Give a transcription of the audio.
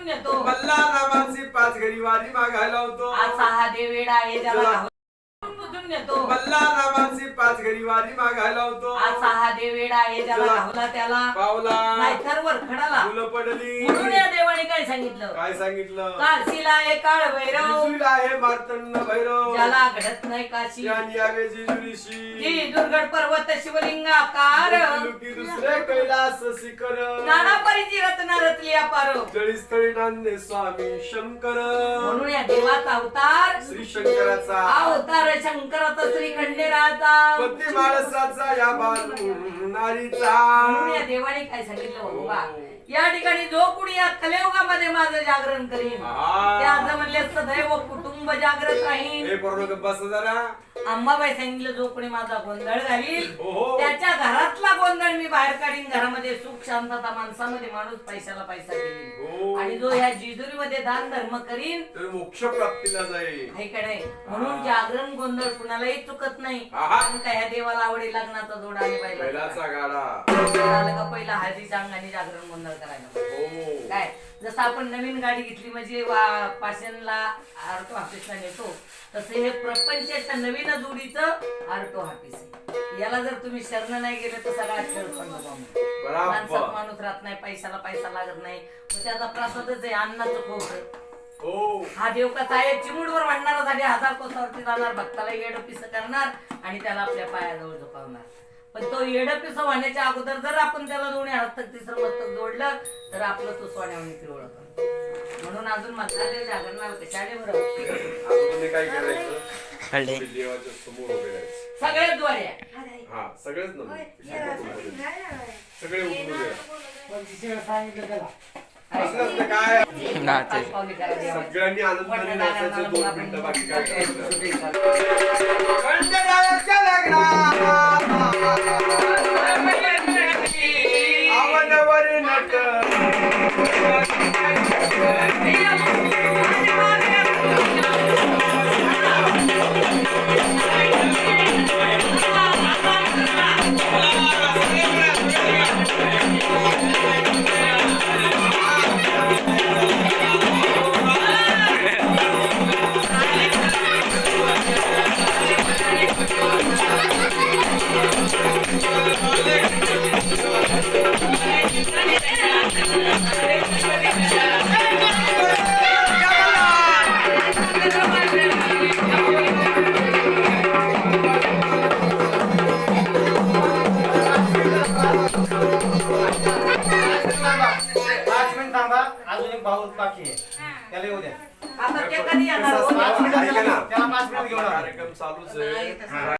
उपटून नेतो मल्ला नामांची पाच घरी वारी मागायला होतो. असा हा देवेडा आहे उपटून नेतो मल्ला नामांची पाच घरी वारी मागायला होतो. असा हा देवेडा आहे ज्याला चला. घावला त्याला. पावला. नाहीतर वरखडाला. मुलं पडली. म्हणून या देवाने सांगितलं? काय सांगितलं? काशीला आहे काळ भैरव. जिजुरीला आहे मार्तंड भैरव. ज्याला घडत नाही काशी. ज्ञानी यावे जिजुरीशी. जी दुर्गड पर्वत शिवलिंगाकार. लुकी दुसरे कैलास शिखर. नाना परिची रत्ना रचली अपार. जळीस्थळी नांदे स्वामी शंकर. म्हणून या देवाचा अवतार. श्री शंकराचा अवतार शंकराचा श्री खंडेराचा पती माणसाचा या बाजू नारीचा. म्हणून या देवाने काय सांगितलं बाबा? या ठिकाणी जो कुणी या कलियुगामध्ये माझं जागरण करीन. हा. त्याचं म्हणले सदैव कुटुंब जागृत राहील हे पोरांनो बस जरा. अंबाबाई सांगितलं जो कोणी माझा गोंधळ घालील ओहो त्याच्या घरातला गोंधळ मी बाहेर काढीन. घरामध्ये सुख शांतता माणसामध्ये माणूस पैशाला पैसा देईल हो. आणि जो ह्या जिजुरीमध्ये दान धर्म करीन मोक्ष प्राप्तीला जाईल. का नाही? म्हणून जागरण गोंधळ कुणालाही चुकत नाही. ह्या देवाला आवडे लग्नाचा जोड झालं का पहिला हळदीच्या अंगाने जागरण गोंधळ करायला. हो. काय? जसं आपण नवीन गाडी घेतली म्हणजे वा- पाषाणला आर्टो ऑफिसला नेतो तसं हे प्रपंचाच्या नवीन जोडीचं आर्टो ऑफिस आहे. याला जर तुम्ही शरण नाही गेले तर सगळा खेळ माणसात माणूस राहत नाही पैशाला पैसा लागत नाही. मग त्याचा प्रसादच आहे अन्नाचं खोट हो. हा देव कसा आहे चिमुडवर वाढणारासाठी हजार कोसावरती जाणार भक्ताला येड पिस करणार आणि त्याला आपल्या पायाजवळ झोपावणार. पण तो येड पिस होण्याच्या अगोदर जर आपण त्याला दोन्ही हस्तक तिसरं मस्तक जोडलं तर आपलं तो सोन्यावणी पिवळत म्हणून अजून ते जागरणार कशाने बरं आता तुम्ही काय करायचं कळले तुम्ही देवाच्या समोर उभे राहायचं. सगळ्यात द्वारे. आहे. हा सगळेच ना सगळे उभे राहा. असं असतं काय? पाच पावली करा देवाची. सगळ्यांनी आनंदाने नाचायचं दोन मिनिटं बाकी काय करायचं? आवडवर भाऊ बाकी आहे त्याला येऊ द्या आता ते कधी येणार हो? ऐका ना. त्याला पाच मिनिट घेऊन. कार्यक्रम चालूच आहे